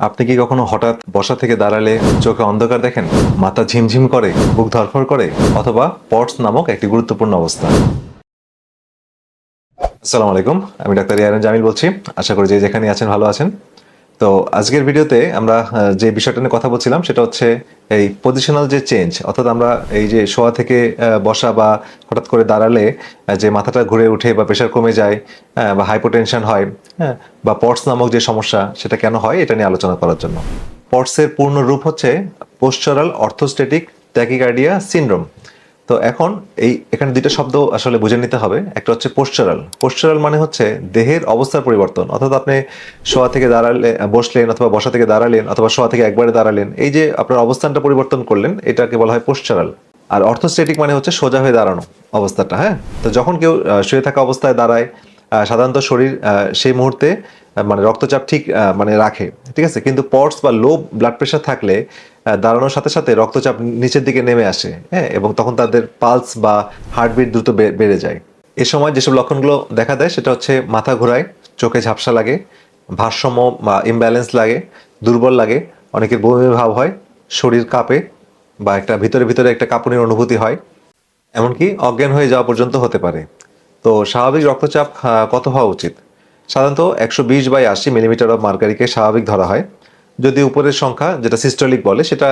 আপনি কি কখনো হঠাৎ বসা থেকে দাঁড়ালে চোখে অন্ধকার দেখেন? মাথা ঝিমঝিম করে, বুক ধরফর করে, অথবা পটস নামক একটি গুরুত্বপূর্ণ অবস্থা। আসসালামু আলাইকুম, আমি ডাক্তার ইয়ারান জামিল বলছি। আশা করি যে যেখানে আছেন, ভালো আছেন। তো আজকের ভিডিওতে আমরা যে বিষয়টা নিয়ে কথা বলছিলাম সেটা হচ্ছে এই পজিশনাল যে চেঞ্জ অর্থাৎ আমরা এই যে শোয়া থেকে বসা বা হঠাৎ করে দাঁড়ালে যে মাথাটা ঘুরে উঠে বা প্রেশার কমে যায় বা হাইপোটেনশন হয় হ্যাঁ বা পটস নামক যে সমস্যা সেটা কেন হয়, এটা নিয়ে আলোচনা করার জন্য। পটসের পূর্ণ রূপ হচ্ছে পোস্টারাল অর্থোস্টেটিক ট্যাকিকার্ডিয়া সিনড্রোম তো এখন এই, এখানে দুইটা শব্দ আসলে বুঝে নিতে হবে। একটা হচ্ছে পোস্টারাল পোস্টারাল মানে হচ্ছে দেহের অবস্থার পরিবর্তন। অর্থাৎ আপনি শোয়া থেকে দাঁড়ালে, বসলেন অথবা বসা থেকে দাঁড়ালেন অথবা শোয়া থেকে একবারে দাঁড়ালেন, এই যে আপনার অবস্থানটা পরিবর্তন করলেন, এটাকে বলা হয় পোস্টারাল আর অর্থোস্টেটিক মানে হচ্ছে সোজা হয়ে দাঁড়ানো অবস্থাটা হ্যাঁ? তো যখন কেউ শুয়ে থাকা অবস্থায় দাঁড়ায় সাধারণত শরীর সেই মুহূর্তে মানে রক্তচাপ ঠিক মানে রাখে, ঠিক আছে? কিন্তু পটস বা লো ব্লাড প্রেশার থাকলে দাঁড়ানোর সাথে সাথে রক্তচাপ নিচের দিকে নেমে আসে হ্যাঁ? এবং তখন তাদের পালস বা হার্টবিট দ্রুত বেড়ে যায়। এ সময় যেসব লক্ষণগুলো দেখা দেয়, সেটা হচ্ছে মাথা ঘোরায়, চোখে ঝাপসা লাগে, ভারসাম্য বা ইমব্যালেন্স লাগে, দুর্বল লাগে, অনেকের বমি ভাব হয়, শরীর কাঁপে বা একটা ভিতরে ভিতরে একটা কাঁপুনির অনুভূতি হয়, এমনকি অজ্ঞান হয়ে যাওয়া পর্যন্ত হতে পারে। তো স্বাভাবিক রক্তচাপ কত হওয়া উচিত? সাধারণত একশো বিশ বাই আশি মিলিমিটার অফ মার্কারিকে স্বাভাবিক ধরা হয়। যদি উপরের সংখ্যা যেটা সিস্টোলিক বলে, সেটা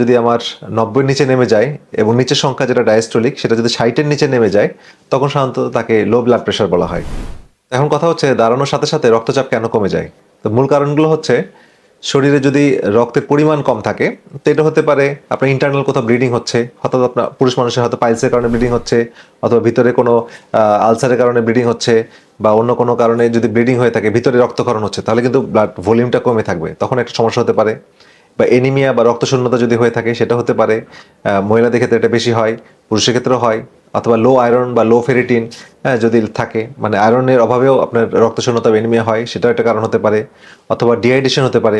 যদি আমার নব্বই নিচে নেমে যায় এবং নিচের সংখ্যা যেটা ডায়াস্টোলিক সেটা যদি ষাটের নিচে নেমে যায়, তখন সাধারণত তাকে লো ব্লাড প্রেশার বলা হয়। এখন কথা হচ্ছে, দাঁড়ানোর সাথে সাথে রক্তচাপ কেন কমে যায়? তো মূল কারণগুলো হচ্ছে শরীরে যদি রক্তের পরিমাণ কম থাকে, তো এটা হতে পারে আপনার ইন্টারনাল কোথাও ব্লিডিং হচ্ছে হঠাৎ আপনার পুরুষ মানুষের হয়তো পাইলসের কারণে ব্লিডিং হচ্ছে, অথবা ভিতরে কোনো আলসারের কারণে ব্লিডিং হচ্ছে, বা অন্য কোনো কারণে যদি ব্লিডিং হয়ে থাকে, ভিতরে রক্তক্ষরণ হচ্ছে, তাহলে কিন্তু ব্লাড ভলিউমটা কমে থাকবে। তখন একটা সমস্যা হতে পারে। বা এনিমিয়া বা রক্তশূন্যতা যদি হয়ে থাকে, সেটা হতে পারে। মহিলাদের ক্ষেত্রে এটা বেশি হয়, পুরুষের ক্ষেত্রেও হয়। অথবা লো আয়রন বা লো ফেরিটিন হ্যাঁ যদি থাকে মানে আয়রনের অভাবেও আপনার রক্তশূন্যতা বা এনিমিয়া হয়, সেটাও একটা কারণ হতে পারে, অথবা ডিহাইড্রেশন হতে পারে,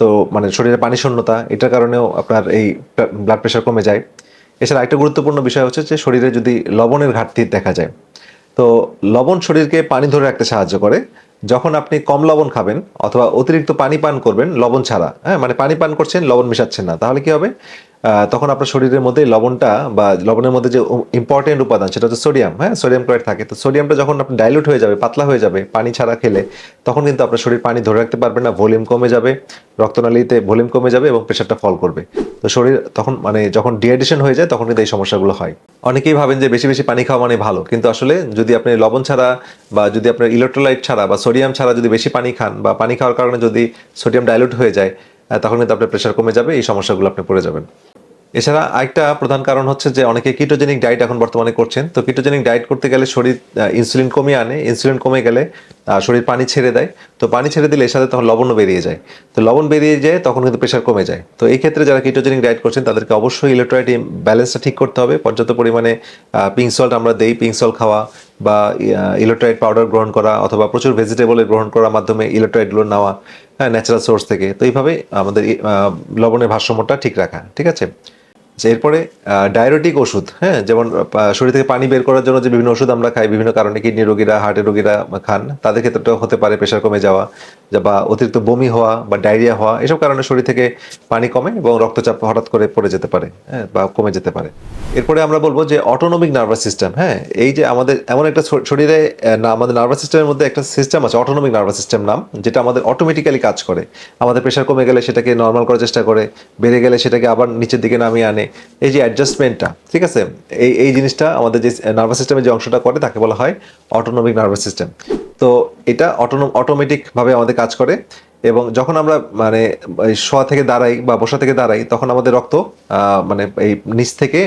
তো মানে শরীরে পানি শূন্যতা, এটার কারণেও আপনার এই ব্লাড প্রেশার কমে যায়। এছাড়া একটা গুরুত্বপূর্ণ বিষয় হচ্ছে যে শরীরে যদি লবণের ঘাটতি দেখা যায়, তো লবণ শরীরকে পানি ধরে রাখতে সাহায্য করে। যখন আপনি কম লবণ খাবেন অথবা অতিরিক্ত পানি পান করবেন, লবণ ছাড়া হ্যাঁ মানে পানি পান করছেন, লবণ মেশাচ্ছেন না, তাহলে কি হবে? তখন আপনার শরীরের মধ্যে লবণটা বা লবণের মধ্যে যে ইম্পর্টেন্ট উপাদান, সেটা হচ্ছে সোডিয়াম হ্যাঁ? সোডিয়াম ক্লোরাইড থাকে। তো সোডিয়ামটা যখন আপনি ডাইলুট হয়ে যাবে, পাতলা হয়ে যাবে, পানি ছাড়া খেলে, তখন কিন্তু আপনার শরীর পানি ধরে রাখতে পারবে না ভলিউম কমে যাবে, রক্তনালীতে ভলিউম কমে যাবে এবং প্রেশারটা ফল করবে। তো শরীর তখন মানে যখন ডিহাইড্রেশন হয়ে যায়, তখন কিন্তু এই সমস্যাগুলো হয়। অনেকেই ভাবেন যে বেশি বেশি পানি খাওয়া মানে ভালো, কিন্তু আসলে যদি আপনি লবণ ছাড়া বা যদি আপনার ইলেকট্রোলাইট ছাড়া বা সোডিয়াম ছাড়া যদি বেশি পানি খান বা পানি খাওয়ার কারণে যদি সোডিয়াম ডাইলুট হয়ে যায় তখন কিন্তু আপনার প্রেশার কমে যাবে, এই সমস্যাগুলো আপনি পড়ে যাবেন। এছাড়া আরেকটা প্রধান কারণ হচ্ছে যে অনেকে কিটোজেনিক ডায়েট এখন বর্তমানে করছেন। তো কিটোজেনিক ডায়েট করতে গেলে শরীর ইনসুলিন কমিয়ে আনে। ইনসুলিন কমে গেলে শরীর পানি ছেড়ে দেয়। তো পানি ছেড়ে দিলে এর সাথে তখন লবণও বেরিয়ে যায়। তো লবণ বেরিয়ে যায়, তখন কিন্তু প্রেশার কমে যায়। তো এই ক্ষেত্রে যারা কিটোজেনিক ডায়েট করছেন, তাদেরকে অবশ্যই ইলেকট্রোলাইট ব্যালেন্সটা ঠিক করতে হবে। পর্যাপ্ত পরিমাণে পিঙ্ক সল্ট আমরা দেই। পিঙ্ক সল্ট খাওয়া বা ইলেকট্রোলাইট পাউডার গ্রহণ করা অথবা প্রচুর ভেজিটেবলের গ্রহণ করার মাধ্যমে ইলেকট্রোলাইটগুলো নেওয়া হ্যাঁ ন্যাচারাল সোর্স থেকে। তো এইভাবে আমাদের লবণের ভারসাম্যটা ঠিক রাখা। ঠিক আছে? আচ্ছা, এরপরে ডায়রোটিক ওষুধ হ্যাঁ যেমন শরীর থেকে পানি বের করার জন্য যে বিভিন্ন ওষুধ আমরা খাই বিভিন্ন কারণে কিডনি রোগীরা হার্টের রোগীরা খান তাদের ক্ষেত্রেও হতে পারে প্রেশার কমে যাওয়া বা অতিরিক্ত বমি হওয়া বা ডায়রিয়া হওয়া এসব কারণে শরীর থেকে পানি কমে এবং রক্তচাপ হঠাৎ করে পড়ে যেতে পারে হ্যাঁ বা কমে যেতে পারে। এরপরে আমরা বলব যে অটোনমিক নার্ভাস সিস্টেম হ্যাঁ এই যে আমাদের এমন একটা শরীরে আমাদের নার্ভাস সিস্টেমের মধ্যে একটা সিস্টেম আছে অটোনমিক নার্ভাস সিস্টেম নাম যেটা আমাদের অটোমেটিক্যালি কাজ করে। আমাদের প্রেশার কমে গেলে সেটাকে নর্মাল করার চেষ্টা করে বেড়ে গেলে সেটাকে আবার নিচের দিকে নামিয়ে আনে এই যে অ্যাডজাস্টমেন্টটা ঠিক আছে? এই এই জিনিসটা আমাদের যে নার্ভাস সিস্টেমের যে অংশটা করে, তাকে বলা হয় অটোনমিক নার্ভাস সিস্টেম তো এটা অটোনো অটোমেটিকভাবে আমাদের কাজ করে এবং যখন আমরা মানে শোয়া থেকে দাঁড়াই বা বসা থেকে দাঁড়াই, তখন আমাদের রক্ত মানে এই নিচ থেকে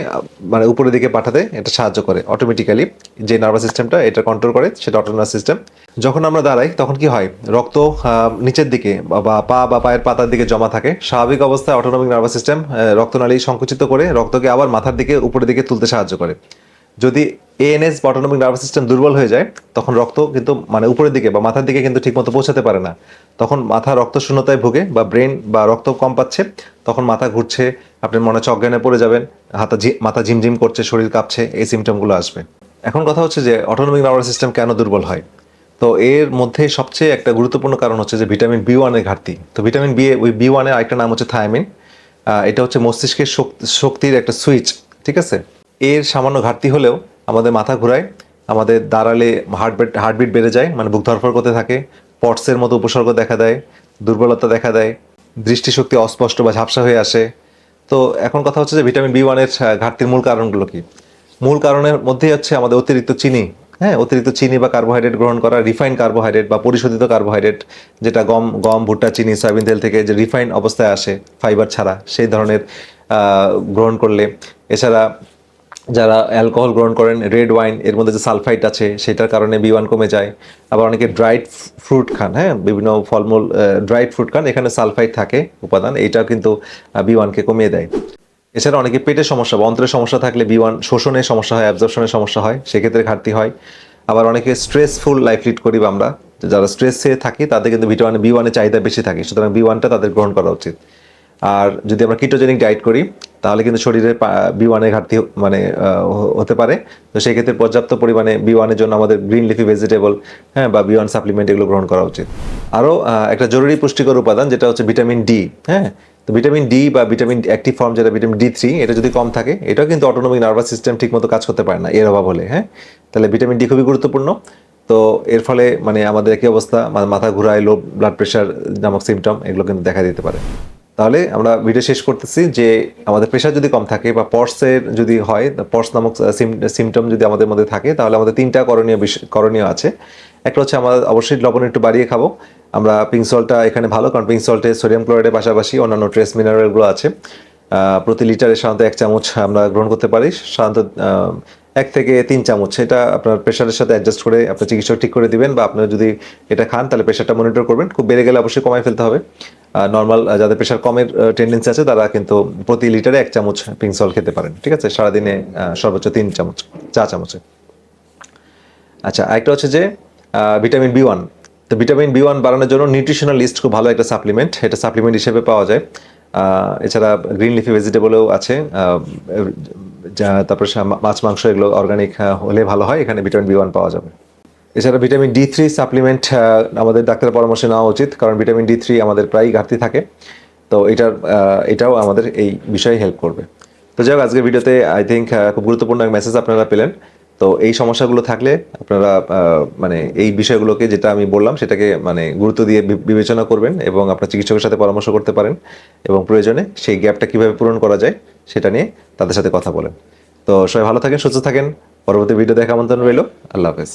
মানে উপরের দিকে পাঠাতে এটা সাহায্য করে অটোমেটিক্যালি যে নার্ভাস সিস্টেমটা এটা কন্ট্রোল করে, সেটা অটোনার্ভাস সিস্টেম যখন আমরা দাঁড়াই, তখন কি হয়? রক্ত নিচের দিকে বা পা বা পায়ের পাতার দিকে জমা থাকে। স্বাভাবিক অবস্থায় অটোনমিক নার্ভাস সিস্টেম রক্তনালী সংকুচিত করে রক্তকে আবার মাথার দিকে, উপরের দিকে তুলতে সাহায্য করে। যদি এএনএস বা অটোনমিক নার্ভাস সিস্টেম দুর্বল হয়ে যায়, তখন রক্ত কিন্তু মানে উপরের দিকে বা মাথার দিকে কিন্তু ঠিকমতো পৌঁছাতে পারে না। তখন মাথা রক্ত শূন্যতায় ভুগে বা ব্রেন বা রক্ত কম পাচ্ছে, তখন মাথা ঘুরছে, আপনি মনে হচ্ছে অজ্ঞানে পড়ে যাবেন, হাতা মাথা ঝিমঝিম করছে, শরীর কাঁপছে, এই সিমটমগুলো আসবে। এখন কথা হচ্ছে যে অটোনমিক নার্ভাস সিস্টেম কেন দুর্বল হয়? তো এর মধ্যে সবচেয়ে একটা গুরুত্বপূর্ণ কারণ হচ্ছে যে ভিটামিন বি ওয়ানের ঘাটতি। তো ভিটামিন বি ওই বি ওয়ানের আরেকটা নাম হচ্ছে থায়ামিন এটা হচ্ছে মস্তিষ্কের শক্তির একটা সুইচ ঠিক আছে? এর সামান্য ঘাটতি হলেও আমাদের মাথা ঘুরায়, আমাদের দাঁড়ালে হার্টবিট হার্টবিট বেড়ে যায় মানে বুক ধরফর করতে থাকে, পটসের মতো উপসর্গ দেখা দেয়, দুর্বলতা দেখা দেয়, দৃষ্টিশক্তি অস্পষ্ট বা ঝাপসা হয়ে আসে। তো এখন কথা হচ্ছে যে ভিটামিন বি ওয়ানের ঘাটতির মূল কারণগুলো কি? মূল কারণের মধ্যেই হচ্ছে আমাদের অতিরিক্ত চিনি হ্যাঁ অতিরিক্ত চিনি বা কার্বোহাইড্রেট গ্রহণ করা রিফাইন কার্বোহাইড্রেট বা পরিশোধিত কার্বোহাইড্রেট যেটা গম গম, ভুট্টা, চিনি সয়াবিন তেল থেকে যে রিফাইন অবস্থায় আসে ফাইবার ছাড়া, সেই ধরনের গ্রহণ করলে। এছাড়া যারা অ্যালকোহল গ্রহণ করেন রেড ওয়াইন এর মধ্যে যে সালফাইট আছে, সেটার কারণে বি ওয়ান কমে যায়। আবার অনেকে ড্রাইড ফ্রুট খান হ্যাঁ? বিভিন্ন ফলমূল ড্রাইড ফ্রুট খান, এখানে সালফাইট থাকে উপাদান এইটাও কিন্তু বি ওয়ানকে কমিয়ে দেয়। এছাড়া অনেকে পেটের সমস্যা বা অন্ত্রের সমস্যা থাকলে বি ওয়ান শোষণের সমস্যা হয় অ্যাবজর্পশনের সমস্যা হয়, সেক্ষেত্রে ঘাটতি হয়। আবার অনেকে স্ট্রেসফুল লাইফ লিড করি আমরা, যারা স্ট্রেসে থাকি, তাদের কিন্তু ভিটামিন বি ওয়ানের চাহিদা বেশি থাকে, সুতরাং বি ওয়ানটা তাদের গ্রহণ করা উচিত। আর যদি আমরা কিটোজেনিক ডায়েট করি, তাহলে কিন্তু শরীরে বি ওয়ানের ঘাটতি মানে হতে পারে। তো সেই ক্ষেত্রে পর্যাপ্ত পরিমাণে বি ওয়ানের জন্য আমাদের গ্রিন লিফি ভেজিটেবল হ্যাঁ বা বি ওয়ান সাপ্লিমেন্ট এগুলো গ্রহণ করা উচিত। আরও একটা জরুরি পুষ্টিকর উপাদান যেটা হচ্ছে ভিটামিন ডি হ্যাঁ? তো ভিটামিন ডি বা ভিটামিন অ্যাক্টিভ ফর্ম যেটা ভিটামিন ডি থ্রি এটা যদি কম থাকে, এটাও কিন্তু অটোনমিক নার্ভাস সিস্টেম ঠিকমতো কাজ করতে পারে না, এর অভাব হলে হ্যাঁ? তাহলে ভিটামিন ডি খুবই গুরুত্বপূর্ণ। তো এর ফলে মানে আমাদের একই অবস্থা মাথা ঘুরায় লো ব্লাড প্রেশার নামক সিমটম এগুলো কিন্তু দেখা দিতে পারে। তাহলে আমরা ভিডিও শেষ করতেছি যে আমাদের প্রেশার যদি কম থাকে বা পর্সের যদি হয় পর্স নামক সিমটম যদি আমাদের মধ্যে থাকে, তাহলে আমাদের তিনটা করণীয় বিষয় করণীয় আছে। একটা হচ্ছে আমরা অবশ্যই লবণ একটু বাড়িয়ে খাব। আমরা পিঙ্ক সল্টটা এখানে ভালো, কারণ পিঙ্ক সল্টে সোডিয়াম ক্লোরাইডের পাশাপাশি অন্যান্য ট্রেস মিনারেলগুলো আছে। প্রতি লিটারে সাধারণত এক চামচ আমরা গ্রহণ করতে পারি। সাধারণত এক থেকে তিন চামচ। সেটা আপনার প্রেশারের সাথে অ্যাডজাস্ট করে আপনার চিকিৎসক ঠিক করে দিবেন বা আপনার যদি এটা খান, তাহলে প্রেশারটা মনিটর করবেন। খুব বেড়ে গেলে অবশ্যই কমাই ফেলতে হবে। নর্মাল যাদের প্রেশার কমের টেন্ডেন্সি আছে, তারা কিন্তু প্রতি লিটারে এক চামচ পিঙ্ক সল্ট খেতে পারেন, ঠিক আছে? সারাদিনে সর্বোচ্চ তিন চামচ, চা চামচে। আচ্ছা আরেকটা হচ্ছে যে ভিটামিন বি ওয়ান তো ভিটামিন বি ওয়ান বাড়ানোর জন্য নিউট্রিশনাল লিস্ট খুব ভালো একটা সাপ্লিমেন্ট এটা সাপ্লিমেন্ট হিসেবে পাওয়া যায়। এছাড়া গ্রিন লিফি ভেজিটেবলও আছে যা, তারপরে মাছ, মাংস এগুলো অর্গানিক হলে ভালো হয়, এখানে ভিটামিন বি ওয়ান পাওয়া যাবে। এছাড়া ভিটামিন ডি থ্রি সাপ্লিমেন্ট আমাদের ডাক্তারের পরামর্শ নেওয়া উচিত, কারণ ভিটামিন ডি থ্রি আমাদের প্রায়ই ঘাটতি থাকে। তো এটার এটাও আমাদের এই বিষয়ে হেল্প করবে। তো যাই হোক, আজকের ভিডিওতে আই থিঙ্ক খুব গুরুত্বপূর্ণ এক মেসেজ আপনারা পেলেন। তো এই সমস্যাগুলো থাকলে আপনারা মানে এই বিষয়গুলোকে যেটা আমি বললাম, সেটাকে মানে গুরুত্ব দিয়ে বিবেচনা করবেন এবং আপনার চিকিৎসকের সাথে পরামর্শ করতে পারেন এবং প্রয়োজনে সেই গ্যাপটা কীভাবে পূরণ করা যায় সেটা নিয়ে তাদের সাথে কথা বলেন। তো সবাই ভালো থাকেন, সুস্থ থাকেন। পরবর্তী ভিডিও দেখা আমন্ত্রণ রইল। আল্লাহ হাফেজ।